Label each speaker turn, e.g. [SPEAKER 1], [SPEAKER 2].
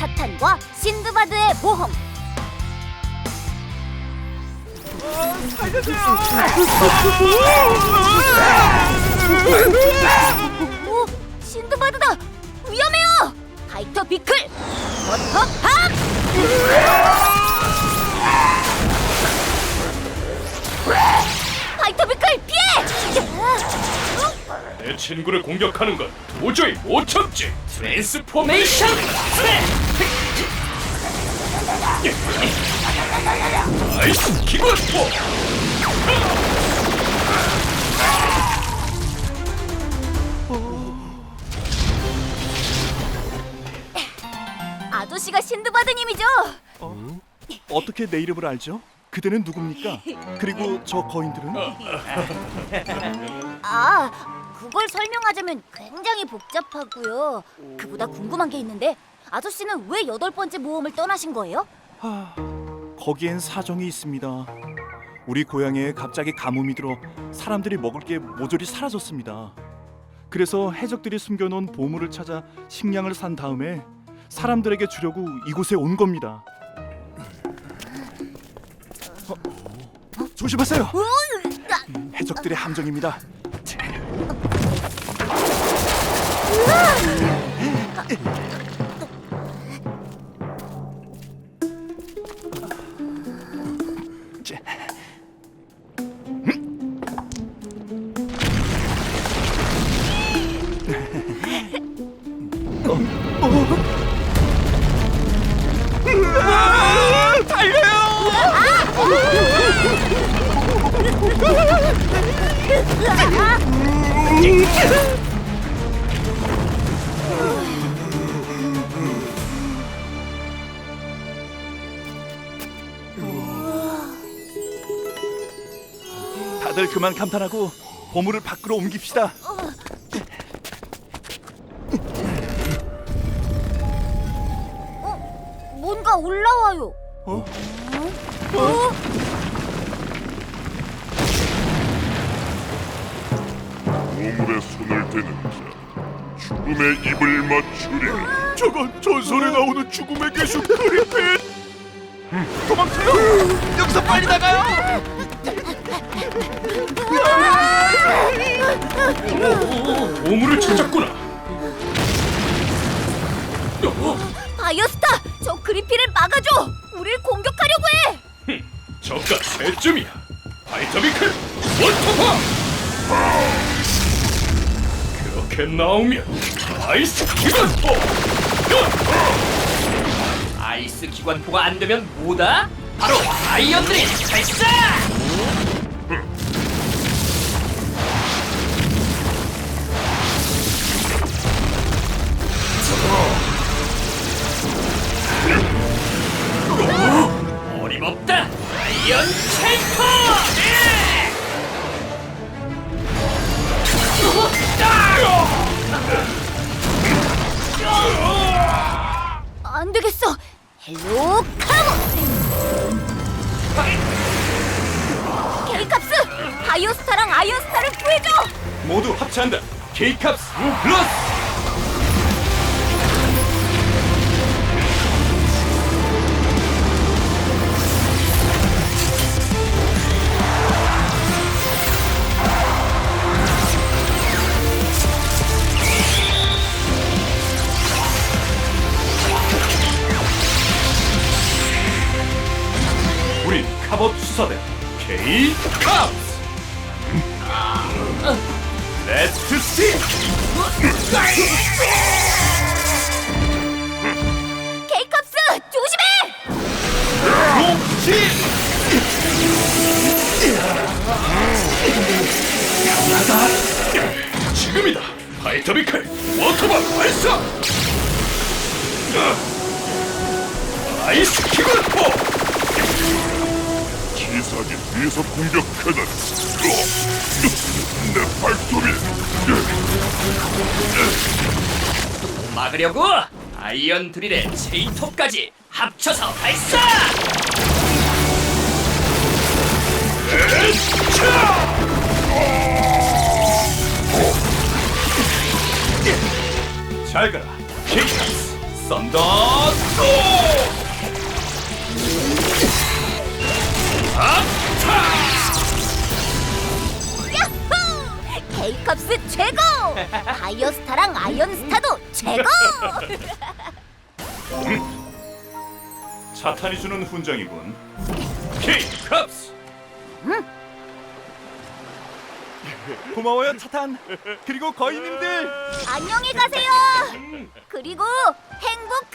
[SPEAKER 1] 차탄과 신드바드의 모험. 오,
[SPEAKER 2] 내 친구를 공격하는 건 도저히 못 참지. 트랜스포메이션. 아이스 기관 포.
[SPEAKER 1] 아저씨가 신드바드님이죠.
[SPEAKER 3] 어떻게 내 이름을 알죠? 그대는 누굽니까? 그리고 저 거인들은?
[SPEAKER 1] 아, 그걸 설명하자면 굉장히 복잡하고요. 그보다 궁금한 게 있는데 아저씨는 왜 여덟 번째 모험을 떠나신 거예요?
[SPEAKER 3] 하, 거기엔 사정이 있습니다. 우리 고향에 갑자기 가뭄이 들어 사람들이 먹을 게 모조리 사라졌습니다. 그래서 해적들이 숨겨놓은 보물을 찾아 식량을 산 다음에 사람들에게 주려고 이곳에 온 겁니다. 어, 어, 조심하세요. 해적들의 함정입니다. 자, 다들 그만 감탄하고 보물을 밖으로 옮깁시다.
[SPEAKER 1] 뭔가 올라와요.
[SPEAKER 3] 어?
[SPEAKER 1] 어?
[SPEAKER 4] 보물에 손을 대는 자 죽음의 입을 맞추리라
[SPEAKER 3] 저건 전설에 나오는 죽음의 개수 그리핀. 도망쳐요! 여기서 빨리 나가요!
[SPEAKER 2] 보물을 찾았구나. 어,
[SPEAKER 1] 바이오스타, 저 그리피를 막아줘. 우릴 공격하려고 해.
[SPEAKER 2] 저가 셋쯤이야. 파이터 비클 원터파. 그렇게 나오면 아이스 기관포.
[SPEAKER 5] 아이스 기관포가 안 되면 뭐다? 바로 아이언들이 발사!
[SPEAKER 1] 안 되겠어. 케이캅스, 바이오스타랑 아이언스타를 구해줘.
[SPEAKER 2] 모두 합체한다. 케이캅스 플러스. 카봇 수사대 케이캅스. 렛츠 씨.
[SPEAKER 1] 케이캅스, 조심해.
[SPEAKER 2] 지금이다. 파이터 비클 워터볼 발사. 아이스 기관포.
[SPEAKER 4] 기사기 뒤에서 공격하다니 어, 내 발톱이
[SPEAKER 5] 막으려고 아이언 드릴의 체인톱까지 합쳐서 발사!
[SPEAKER 2] 잘 가라. 케이캅스 썬더 또!
[SPEAKER 1] 야호! 케이컵스 최고! 바이오스타랑 아이언스타도 최고!
[SPEAKER 2] 차탄이 주는 훈장이군. K 컵스.
[SPEAKER 3] 고마워요 차탄. 그리고 거인님들.
[SPEAKER 1] 안녕히 가세요. 그리고 행복하